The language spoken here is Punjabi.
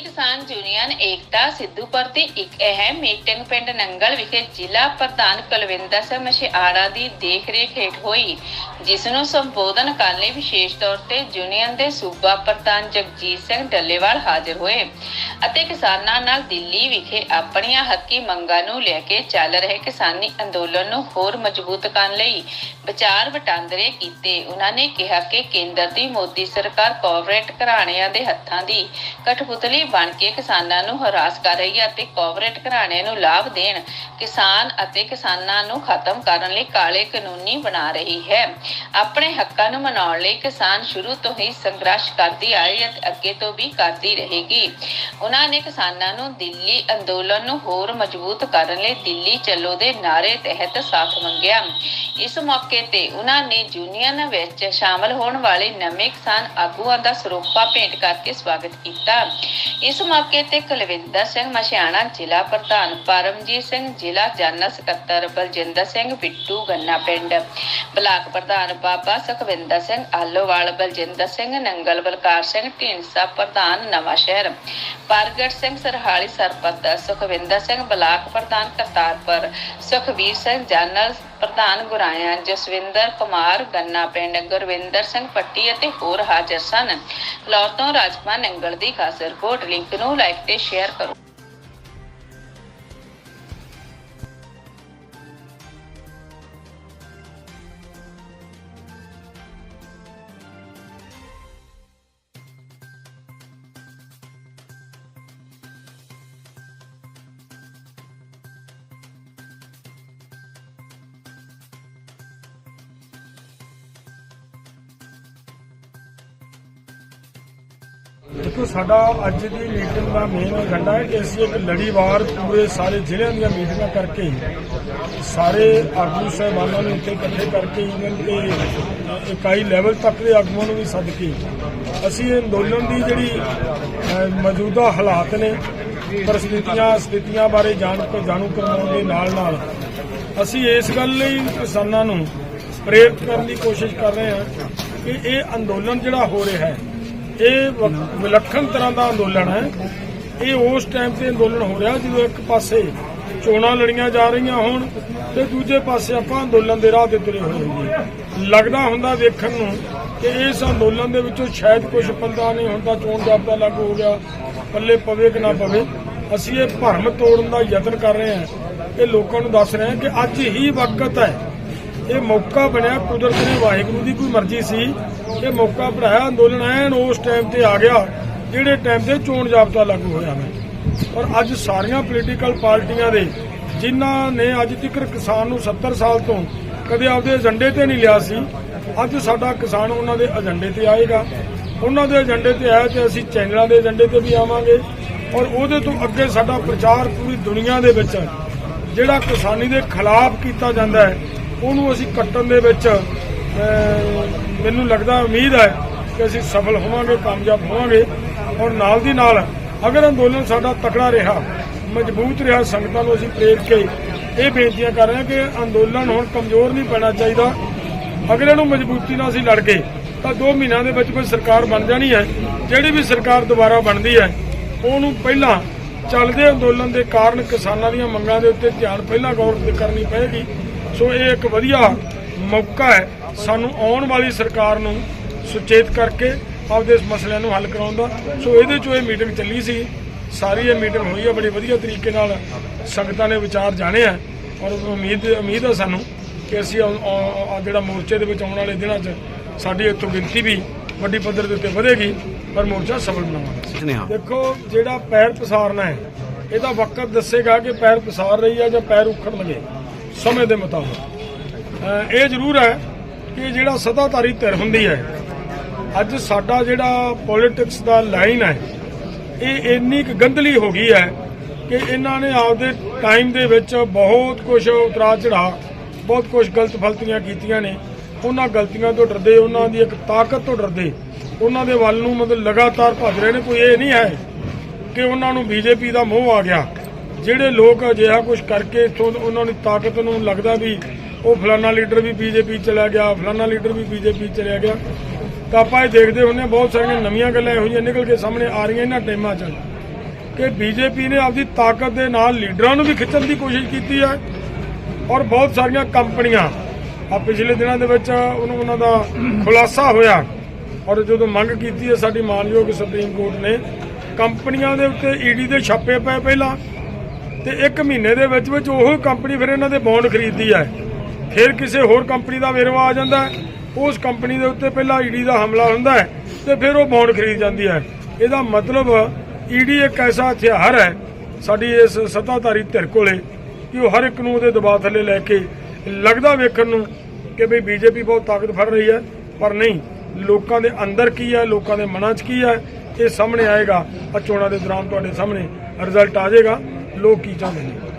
ਭਾਰਤੀ ਕਿਸਾਨ ਯੂਨੀਅਨ ਏਕਤਾ ਸਿੱਧੂਪੁਰ ਦੀ ਇੱਕ ਅਹਿਮ ਮੀਟਿੰਗ ਪਿੰਡ ਨੰਗਲ ਵਿਖੇ ਜ਼ਿਲ੍ਹਾ ਪ੍ਰਧਾਨ ਕੁਲਵਿੰਦਰ ਸਿੰਘ ਮਸ਼ਿਆੜਾ ਦੀ ਦੇਖਰੇਖ ਹੇਠ ਹੋਈ, ਜਿਸ ਨੂੰ ਸੰਬੋਧਨ ਕਰਨ ਲਈ ਵਿਸ਼ੇਸ਼ ਤੌਰ ਤੇ ਯੂਨੀਅਨ ਦੇ ਸੂਬਾ ਪ੍ਰਧਾਨ ਜਗਜੀਤ ਸਿੰਘ ਡੱਲੇਵਾਲ ਹਾਜ਼ਰ ਹੋਏ ਅਤੇ ਕਿਸਾਨਾਂ ਨਾਲ ਦਿੱਲੀ ਵਿਖੇ ਆਪਣੀਆਂ ਹੱਕੀ ਮੰਗਾਂ ਨੂੰ ਲੈ ਕੇ ਚੱਲ ਰਹੇ ਕਿਸਾਨੀ ਅੰਦੋਲਨ ਨੂੰ ਹੋਰ ਮਜ਼ਬੂਤ ਕਰਨ ਲਈ ਵਿਚਾਰ ਵਟਾਂਦਰੇ ਕੀਤੇ। ਉਹਨਾਂ ਨੇ ਕਿਹਾ ਕਿ ਕੇਂਦਰ ਦੀ ਮੋਦੀ ਸਰਕਾਰ ਕਾਰਪੋਰੇਟ ਘਰਾਣਿਆਂ ਦੇ ਹੱਥਾਂ ਦੀ ਕਠਪੁਤਲੀ ਬਣ ਕੇ ਕਿਸਾਨਾਂ ਨੂੰ ਹਰਾਸ ਕਰ ਰਹੀ ਹੈ ਅਤੇ ਕਾਰਪੋਰੇਟ ਘਰਾਣਿਆਂ ਨੂੰ ਲਾਭ ਦੇਣ ਕਿਸਾਨ ਅਤੇ ਕਿਸਾਨਾਂ ਨੂੰ ਖਤਮ ਕਰਨ ਲਈ ਕਾਲੇ ਕਾਨੂੰਨੀ ਬਣਾ ਰਹੀ ਹੈ। ਆਪਣੇ ਹੱਕਾਂ ਨੂੰ ਮਨਾਉਣ ਲਈ ਕਿਸਾਨ ਸ਼ੁਰੂ ਤੋਂ ਹੀ ਸੰਘਰਸ਼ ਕਰਦੀ ਆਈ ਅਤੇ ਅੱਗੇ ਤੋਂ ਵੀ ਕਰਦੀ ਰਹੇਗੀ। ਉਹਨਾਂ ਨੇ ਕਿਸਾਨਾਂ ਨੂੰ ਦਿੱਲੀ ਅੰਦੋਲਨ ਨੂੰ ਹੋਰ ਮਜ਼ਬੂਤ ਕਰਨ ਲਈ ਦਿੱਲੀ ਚੱਲੋ ਦੇ ਨਾਰੇ ਤਹਿਤ ਸਾਥ ਮੰਗਿਆ। ਇਸ ਮੌਕੇ ਤੇ ਉਹਨਾਂ ਨੇ ਯੂਨੀਅਨ ਵਿੱਚ ਸ਼ਾਮਲ ਹੋਣ ਵਾਲੇ ਨਵੇਂ ਕਿਸਾਨ ਆਗੂਆਂ ਦਾ ਸਰੋਪਾ ਭੇਟ ਕਰਕੇ ਸਵਾਗਤ ਕੀਤਾ। ਇਸ ਮੌਕੇ ਤੇ ਕੁਲਵਿੰਦਰ ਸਿੰਘ ਮਸ਼ਿਆਣਾ, ਜ਼ਿਲ੍ਹਾ ਪ੍ਰਧਾਨ ਪਰਮਜੀਤ ਸਿੰਘ, ਜ਼ਿਲ੍ਹਾ ਜਨਰਲ ਸਕੱਤਰ ਬਲਜਿੰਦਰ ਸਿੰਘ, ਬਿੱਟੂ ਗੰਨਾ ਪਿੰਡ। ਬਲਾਕ ਪ੍ਰਧਾਨ ਬਾਬਾ ਸੁਖਵਿੰਦਰ ਸਿੰਘ, ਆਲੋਵਾਲ ਬਲਜਿੰਦਰ ਸਿੰਘ, ਨੰਗਲ ਬਲਕਾਰ ਸਿੰਘ, ਢੀਂਡਸਾ ਪ੍ਰਧਾਨ ਨਵਾਂ ਸ਼ਹਿਰ। ਪ੍ਰਗਟ ਸਿੰਘ ਸਰਹਾਲੀ ਸਰਪੰਚ ਸੁਖਵਿੰਦਰ ਸਿੰਘ, ਬਲਾਕ ਪ੍ਰਧਾਨ ਕਰਤਾਰਪੁਰ। ਸੁਖਵੀਰ ਸਿੰਘ, ਜਨਰਲ ਪ੍ਰਧਾਨ ਗੁਰਾਇਆ ਜਸਵਿੰਦਰ ਕੁਮਾਰ, ਗੰਨਾ ਪਿੰਡ ਗੁਰਵਿੰਦਰ ਸਿੰਘ ਪੱਟੀ ਅਤੇ ਹੋਰ ਹਾਜ਼ਰ ਸਨ। ਲਾਹੌਰ ਤੋਂ ਰਾਜਪਾਲ ਨੰਗਲ ਦੀ ਖਾਸ ਰਿਪੋਰਟ, ਲਿੰਕ ਨੂੰ ਲਾਈਕ ਤੇ ਸ਼ੇਅਰ ਕਰੋ। ਦੇਖੋ, ਸਾਡਾ ਅੱਜ ਦੀ ਮੀਟਿੰਗ ਦਾ ਮੇਨ ਏਜੰਡਾ ਹੈ ਕਿ ਅਸੀਂ ਇੱਕ ਲੜੀਵਾਰ ਪੂਰੇ ਸਾਰੇ ਜ਼ਿਲ੍ਹਿਆਂ ਦੀਆਂ ਮੀਟਿੰਗਾਂ ਕਰਕੇ ਸਾਰੇ ਆਗੂ ਸਾਹਿਬਾਨਾਂ ਨੂੰ ਇੱਥੇ ਇਕੱਠੇ ਕਰਕੇ ਇਵਨ ਕਿ ਇਕਾਈ ਲੈਵਲ ਤੱਕ ਦੇ ਆਗੂਆਂ ਨੂੰ ਵੀ ਸੱਦ ਕੇ ਅਸੀਂ ਇਹ ਅੰਦੋਲਨ ਦੀ ਜਿਹੜੀ ਮੌਜੂਦਾ ਹਾਲਾਤ ਨੇ, ਪਰਿਸਥਿਤੀਆਂ, ਸਥਿਤੀਆਂ ਬਾਰੇ ਜਾਣ ਕੇ ਜਾਣੂ ਕਰਵਾਉਣ ਦੇ ਨਾਲ ਨਾਲ ਅਸੀਂ ਇਸ ਗੱਲ ਲਈ ਕਿਸਾਨਾਂ ਨੂੰ ਪ੍ਰੇਰਿਤ ਕਰਨ ਦੀ ਕੋਸ਼ਿਸ਼ ਕਰ ਰਹੇ ਹਾਂ ਕਿ ਇਹ ਅੰਦੋਲਨ ਜਿਹੜਾ ਹੋ ਰਿਹਾ ਹੈ ਇਹ ਵਿਲੱਖਣ ਤਰ੍ਹਾਂ ਦਾ ਅੰਦੋਲਨ ਹੈ। ਇਹ ਉਸ ਟਾਈਮ ਤੇ ਅੰਦੋਲਨ ਹੋ ਰਿਹਾ ਜਦੋਂ ਇੱਕ ਪਾਸੇ ਚੋਣਾਂ ਲੜੀਆਂ ਜਾ ਰਹੀਆਂ ਹੋਣ ਤੇ ਦੂਜੇ ਪਾਸੇ ਆਪਾਂ ਅੰਦੋਲਨ ਦੇ ਰਾਹ ਤੇ ਤੁਰੇ ਹੋਏ ਹੋਈਏ ਲੱਗਦਾ ਹੁੰਦਾ ਵੇਖਣ ਨੂੰ ਕਿ ਇਸ ਅੰਦੋਲਨ ਦੇ ਵਿੱਚੋਂ ਸ਼ਾਇਦ ਕੁਝ ਪੱਲਾ ਨਹੀਂ ਹੁੰਦਾ ਚੋਣ ਜਾਬਤਾ ਲਾਗੂ ਹੋ ਗਿਆ, ਪੱਲੇ ਪਵੇ ਕਿ ਨਾ ਪਵੇ। ਅਸੀਂ ਇਹ ਭਰਮ ਤੋੜਨ ਦਾ ਯਤਨ ਕਰ ਰਹੇ ਹਾਂ। ਇਹ ਲੋਕਾਂ ਨੂੰ ਦੱਸ ਰਹੇ ਹਾਂ ਕਿ ਅੱਜ ਹੀ ਵਕਤ ਹੈ ਇਹ ਮੌਕਾ ਬਣਿਆ ਕੁਦਰਤ ਨੇ, ਵਾਹਿਗੁਰੂ ਦੀ ਕੋਈ ਮਰਜ਼ੀ ਸੀ। ਇਹ ਮੌਕਾ ਬਣਾਇਆ, ਅੰਦੋਲਨ ਐਨ ਉਸ ਟਾਈਮ ਤੇ ਆ ਗਿਆ, ਜਿਹੜੇ ਟਾਈਮ ਤੇ ਚੋਣ ਜਾਬਤਾ ਲਾਗੂ ਹੋਇਆ ਹੈ। ਔਰ ਅੱਜ ਸਾਰੀਆਂ ਪੋਲੀਟੀਕਲ ਪਾਰਟੀਆਂ ਦੇ, ਜਿਨ੍ਹਾਂ ਨੇ ਅੱਜ ਤੱਕ ਕਿਸਾਨ ਨੂੰ 70 ਸਾਲ ਤੋਂ ਕਦੇ ਆਪਦੇ ਏਜੰਡੇ ਤੇ ਨਹੀਂ ਲਿਆ ਸੀ, ਅੱਜ ਸਾਡਾ ਕਿਸਾਨ ਉਹਨਾਂ ਦੇ ਏਜੰਡੇ ਤੇ ਆਏਗਾ। ਉਹਨਾਂ ਦੇ ਏਜੰਡੇ ਤੇ ਆਇਆ ਤੇ ਅਸੀਂ ਚੈਨਲਾਂ ਦੇ ਏਜੰਡੇ ਤੇ ਵੀ ਆਵਾਂਗੇ। ਔਰ ਉਹਦੇ ਤੋਂ ਅੱਗੇ ਸਾਡਾ ਪ੍ਰਚਾਰ ਪੂਰੀ ਦੁਨੀਆ ਦੇ ਵਿੱਚ, ਜਿਹੜਾ ਕਿਸਾਨੀ ਦੇ ਖਿਲਾਫ ਕੀਤਾ ਜਾਂਦਾ ਹੈ ਉਹਨੂੰ ਅਸੀਂ ਕੱਟਣ ਦੇ ਵਿੱਚ ਮੈਨੂੰ ਲੱਗਦਾ, ਉਮੀਦ ਹੈ ਕਿ ਅਸੀਂ ਸਫਲ ਹੋਵਾਂਗੇ, ਕਾਮਯਾਬ ਹੋਵਾਂਗੇ। ਔਰ ਨਾਲ ਦੀ ਨਾਲ ਅਗਰ ਅੰਦੋਲਨ ਸਾਡਾ ਤਕੜਾ ਰਿਹਾ, ਮਜ਼ਬੂਤ ਰਿਹਾ, ਸੰਗਤਾਂ ਨੂੰ ਅਸੀਂ ਪ੍ਰੇਰ ਕੇ ਇਹ ਬੇਨਤੀਆਂ ਕਰ ਰਹੇ ਹਾਂ ਕਿ ਅੰਦੋਲਨ ਹੁਣ ਕਮਜ਼ੋਰ ਨਹੀਂ ਪੈਣਾ ਚਾਹੀਦਾ। ਅਗਲੇ ਨੂੰ ਮਜ਼ਬੂਤੀ ਨਾਲ ਅਸੀਂ ਲੜ ਗਏ, ਤਾਂ 2 ਮਹੀਨਿਆਂ ਦੇ ਵਿੱਚ ਕੋਈ ਸਰਕਾਰ ਬਣ ਜਾਣੀ ਹੈ। ਜਿਹੜੀ ਵੀ ਸਰਕਾਰ ਦੁਬਾਰਾ ਬਣਦੀ ਹੈ, ਉਹਨੂੰ ਪਹਿਲਾਂ ਚੱਲਦੇ ਅੰਦੋਲਨ ਦੇ ਕਾਰਨ ਕਿਸਾਨਾਂ ਦੀਆਂ ਮੰਗਾਂ ਦੇ ਉੱਤੇ ਧਿਆਨ ਪਹਿਲਾਂ ਗੌਰ ਕਰਨੀ ਪਏਗੀ। ਸੋ ਇਹ ਇੱਕ ਵਧੀਆ ਮੌਕਾ ਹੈ ਸਾਨੂੰ ਆਉਣ ਵਾਲੀ ਸਰਕਾਰ ਨੂੰ ਸੁਚੇਤ ਕਰਕੇ ਆਪਦੇ ਇਸ ਮਸਲਿਆਂ ਨੂੰ ਹੱਲ ਕਰਾਉਣ ਦਾ। ਸੋ ਇਹਦੇ ਚੋਂ ਇਹ ਮੀਟਿੰਗ ਚੱਲੀ ਸੀ। ਸਾਰੀ ਇਹ ਮੀਟਿੰਗ ਹੋਈ ਹੈ ਬੜੀ ਵਧੀਆ ਤਰੀਕੇ ਨਾਲ ਸੰਗਤਾਂ ਨੇ ਵਿਚਾਰ ਜਾਣੇ ਆ। ਔਰ ਉਮੀਦ ਉਮੀਦ ਹੈ ਸਾਨੂੰ ਕਿ ਅਸੀਂ ਆ- ਜਿਹੜਾ ਮੋਰਚੇ ਦੇ ਵਿੱਚ ਆਉਣ ਵਾਲੇ ਦਿਨਾਂ 'ਚ ਸਾਡੀ ਇੱਥੋਂ ਗਿਣਤੀ ਵੀ ਵੱਡੀ ਪੱਧਰ ਦੇ ਉੱਤੇ ਵਧੇਗੀ ਪਰ ਮੋਰਚਾ ਸਫਲ ਬਣਾਵਾਂਗੇ। ਦੇਖੋ ਜਿਹੜਾ ਪੈਰ ਪਸਾਰਨਾ ਹੈ ਇਹਦਾ ਵਕਤ ਦੱਸੇਗਾ ਕਿ ਪੈਰ ਪਸਾਰ ਰਹੀ ਹੈ ਜਾਂ ਪੈਰ ਉਖੜ ਲਗੇ ਸਮੇਂ ਦੇ ਮੁਤਾਬਕ। ਇਹ ਜ਼ਰੂਰ ਹੈ ਕਿ ਜਿਹੜਾ ਸਦਾਧਾਰੀ ਧਿਰ ਹੁੰਦੀ ਹੈ, ਅੱਜ ਸਾਡਾ ਜਿਹੜਾ ਪੋਲਿਟਿਕਸ ਦਾ ਲਾਈਨ ਹੈ, ਇਹ ਇੰਨੀ ਕੁ ਗੰਦਲੀ ਹੋ ਗਈ ਹੈ ਕਿ ਇਹਨਾਂ ਨੇ ਆਪਦੇ ਟਾਈਮ ਦੇ ਵਿੱਚ ਬਹੁਤ ਕੁਝ ਉਤਰਾ ਚੜਾ ਬਹੁਤ ਕੁਝ ਗਲਤ ਫਲਤੀਆਂ ਕੀਤੀਆਂ ਨੇ। ਉਹਨਾਂ ਗਲਤੀਆਂ ਤੋਂ ਡਰਦੇ, ਉਹਨਾਂ ਦੀ ਇੱਕ ਤਾਕਤ ਤੋਂ ਡਰਦੇ, ਉਹਨਾਂ ਦੇ ਵੱਲ ਨੂੰ ਮਤਲਬ ਲਗਾਤਾਰ ਭੱਜ ਰਹੇ ਨੇ। ਕੋਈ ਇਹ ਨਹੀਂ ਹੈ ਕਿ ਉਹਨਾਂ ਨੂੰ ਬੀਜੇਪੀ ਦਾ ਮੋਹ ਆ ਗਿਆ। ਜਿਹੜੇ ਲੋਕ ਅਜਿਹਾ ਕੁਝ ਕਰਕੇ ਇੱਥੋਂ ਉਹਨਾਂ ਦੀ ਤਾਕਤ ਨੂੰ ਲੱਗਦਾ ਵੀ ਉਹ ਫਲਾਨਾ ਲੀਡਰ ਵੀ ਬੀਜੇਪੀ ਚਲਾ ਗਿਆ, ਫਲਾਨਾ ਲੀਡਰ ਵੀ ਬੀਜੇਪੀ ਚਲਿਆ ਗਿਆ। ਤਾਂ ਆਪਾਂ ਇਹ ਦੇਖਦੇ ਹੁੰਦੇ ਹਾਂ, ਬਹੁਤ ਸਾਰੀਆਂ ਨਵੀਆਂ ਗੱਲਾਂ ਇਹੋ ਜਿਹੀਆਂ ਨਿਕਲ ਕੇ ਸਾਹਮਣੇ ਆ ਰਹੀਆਂ ਇਹਨਾਂ ਟਾਈਮਾਂ 'ਚ। ਕਿ ਬੀਜੇਪੀ ਨੇ ਆਪਦੀ ਤਾਕਤ ਦੇ ਨਾਲ ਲੀਡਰਾਂ ਨੂੰ ਵੀ ਖਿੱਚਣ ਦੀ ਕੋਸ਼ਿਸ਼ ਕੀਤੀ ਹੈ ਔਰ ਬਹੁਤ ਸਾਰੀਆਂ ਕੰਪਨੀਆਂ ਆ ਪਿਛਲੇ ਦਿਨਾਂ ਦੇ ਵਿੱਚ ਉਹਨੂੰ ਉਹਨਾਂ ਦਾ ਖੁਲਾਸਾ ਹੋਇਆ ਔਰ ਜਦੋਂ ਮੰਗ ਕੀਤੀ ਹੈ ਸਾਡੀ ਮਾਨਯੋਗ ਸੁਪਰੀਮ ਕੋਰਟ ਨੇ, ਕੰਪਨੀਆਂ ਦੇ ਉੱਤੇ ਈਡੀ ਦੇ ਛਾਪੇ ਪਏ ਪਹਿਲਾਂ। ਤੇ ਇੱਕ ਮਹੀਨੇ ਦੇ ਵਿੱਚ ਵਿੱਚ ਉਹ ਕੰਪਨੀ ਫਿਰ ਇਹਨਾਂ ਦੇ ਬੌਂਡ ਖਰੀਦਦੀ ਹੈ ਫਿਰ ਕਿਸੇ ਹੋਰ ਕੰਪਨੀ ਦਾ ਵੇਰਵਾ ਆ ਜਾਂਦਾ ਉਸ ਕੰਪਨੀ ਦੇ ਉੱਤੇ ਪਹਿਲਾਂ ਈਡੀ ਦਾ ਹਮਲਾ ਹੁੰਦਾ ਹੈ ਤੇ ਫਿਰ ਉਹ ਬੌਂਡ ਖਰੀਦ ਜਾਂਦੀ ਹੈ। ਇਹਦਾ ਮਤਲਬ ਈਡੀ ਇੱਕ ਐਸਾ ਹਥਿਆਰ ਹੈ ਸਾਡੀ ਇਸ ਸੱਤਾਧਾਰੀ ਧਿਰ ਕੋਲੇ ਕਿ ਉਹ ਹਰ ਇੱਕ ਨੂੰ ਉਹਦੇ ਦਬਾਅ ਥੱਲੇ ਲੈ ਕੇ ਲੱਗਦਾ ਵੇਖਣ ਨੂੰ ਕਿ ਵੀ ਬੀਜੇਪੀ ਬਹੁਤ ਤਾਕਤ ਫੜ ਰਹੀ ਹੈ। ਪਰ ਨਹੀਂ, ਲੋਕਾਂ ਦੇ ਅੰਦਰ ਕੀ ਹੈ, ਲੋਕਾਂ ਦੇ ਮਨਾਂ 'ਚ ਕੀ ਹੈ, ਇਹ ਸਾਹਮਣੇ ਆਏਗਾ। ਆ ਚੋਣਾਂ ਦੇ ਦੌਰਾਨ ਤੁਹਾਡੇ ਸਾਹਮਣੇ ਰਿਜ਼ਲਟ ਆ ਜਾਏਗਾ। ਲੋਕ ਕੀ ਚਾਹੁੰਦੇ ਨੇ?